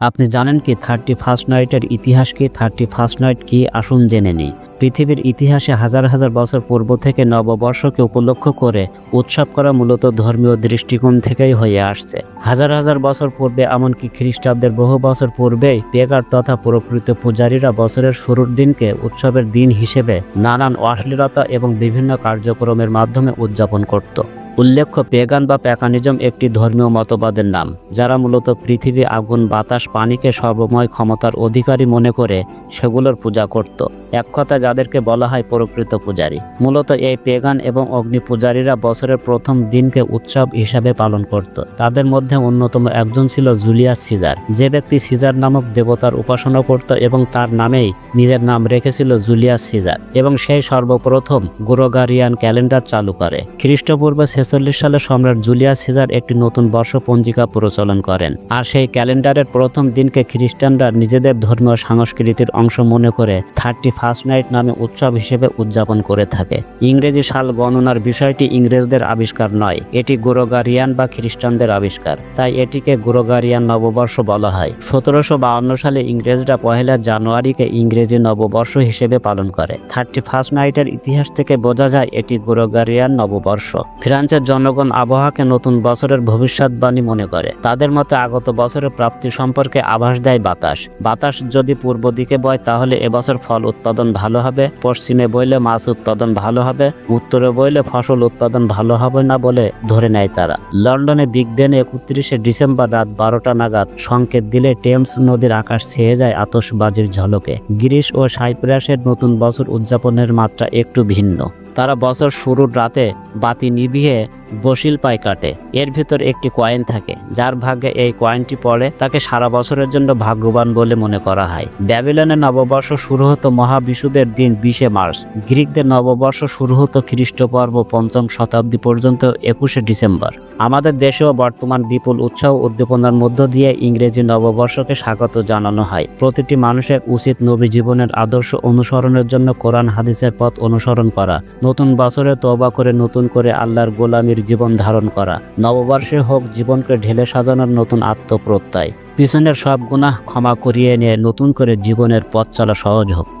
আপনি জানেন কি থার্টি ফার্স্ট নাইটের ইতিহাস কি? থার্টি ফার্স্ট নাইট কি? আসুন জেনে নিই। পৃথিবীর ইতিহাসে হাজার হাজার বছর পূর্ব থেকে নববর্ষকে উপলক্ষ করে উৎসব করা মূলত ধর্মীয় দৃষ্টিকোণ থেকেই হয়ে আসছে। হাজার হাজার বছর পূর্বে, এমনকি খ্রিস্টাব্দের বহু বছর পূর্বেই পেগার তথা প্রকৃত পূজারীরা বছরের শুরুর দিনকে উৎসবের দিন হিসেবে নানান অশ্লীলতা এবং বিভিন্ন কার্যক্রমের মাধ্যমে উদযাপন করত। উল্লেখ্য, পেগান বা প্যাকানিজম একটি ধর্মীয় মতবাদের নাম, যারা মূলত পৃথিবী, আগুন, বাতাস, পানিকে সর্বময় ক্ষমতার অধিকারী মনে করে সেগুলোর পূজা করত। এক কথা, যাদেরকে বলা হয় প্রকৃত পূজারী। মূলত এই পেগান এবং অগ্নি পূজারীরা বছরের প্রথম দিনকে উৎসব হিসাবে পালন করত। তাদের মধ্যে অন্যতম একজন ছিল জুলিয়াস সিজার। যে ব্যক্তি সিজার নামক দেবতার উপাসনা করত এবং তার নামেই নিজের নাম রেখেছিল জুলিয়াস সিজার এবং সেই সর্বপ্রথম গ্রোগারিয়ান ক্যালেন্ডার চালু করে। খ্রিস্টপূর্ব ছেচল্লিশ সালে সম্রাট জুলিয়াস সিজার একটি নতুন বর্ষ পঞ্জিকা প্রচলন করেন। আর সেই ক্যালেন্ডারের প্রথম দিনকে খ্রিস্টানরা নিজেদের ধর্মীয় সংস্কৃতির অংশ মনে করে থার্টি ফার্স্ট নাইট নামে উৎসব হিসেবে উদযাপন করে থাকে। ইংরেজি সাল গণনার বিষয়টি ইংরেজদের আবিষ্কার নয়, এটি গ্রোগারিয়ান বা খ্রিস্টানদের আবিষ্কার, তাই এটিকে গ্রোগারিয়ান নববর্ষ বলা হয়। সতেরোশো বাউন্ন সালে ইংরেজরা পহেলা জানুয়ারিকে ইংরেজি নববর্ষ হিসেবে পালন করে। থার্টি ফার্স্ট নাইটের ইতিহাস থেকে বোঝা যায় এটি গ্রোগারিয়ান নববর্ষ। ফ্রান্সের জনগণ আবহাওয়াকে নতুন বছরের ভবিষ্যৎবাণী মনে করে। তাদের মতে আগত বছরের প্রাপ্তি সম্পর্কে আভাস দেয় বাতাস। বাতাস যদি পূর্ব দিকে বয়, তাহলে এবছর ফল উৎপাদন ভালো হবে, পশ্চিমে বইলে মাছ উৎপাদন ভালো হবে, উত্তরে বইলে ফসল উৎপাদন ভালো হবে না বলে ধরে নেয় তারা। লন্ডনে বিগ বেন একত্রিশে ডিসেম্বর রাত বারোটা নাগাদ সংকেত দিলে টেমস নদীর আকাশ ছেয়ে যায় আতশবাজির ঝলকে। গ্রিস ও সাইপ্রাসের নতুন বছর উদযাপনের মাত্রা একটু ভিন্ন। তারা বছর শুরুর রাতে বাতি নিভিয়ে বসিল পায় কাটে এর ভিতর একটি কয়েন থাকে। যার ভাগ্যে এই কয়েনটি পড়ে, তাকে সারা বছরের জন্য ভাগ্যবান বলে মনে করা হয়। ব্যাবিলনের নববর্ষ শুরু হতো মহাবিষুবের দিন বিশে মার্চ। গ্রিকদের নববর্ষ শুরু হতো খ্রিস্টপূর্ব পঞ্চম শতাব্দী পর্যন্ত একুশে ডিসেম্বর। আমাদের দেশেও বর্তমান বিপুল উৎসাহ উদ্দীপনার মধ্য দিয়ে ইংরেজি নববর্ষকে স্বাগত জানানো হয়। প্রতিটি মানুষের উচিত নবী জীবনের আদর্শ অনুসরণের জন্য কোরআন হাদিসের পথ অনুসরণ করা। নতুন বছরে তওবা করে নতুন করে আল্লাহর গোলামির জীবন ধারণ করা। নববর্ষে হোক জীবনকে ঢেলে সাজানোর নতুন আত্মপ্রত্যয়। পিছনের সব গুনাহ ক্ষমা করিয়ে নিয়ে নতুন করে জীবনের পথ চলা সহজ হোক।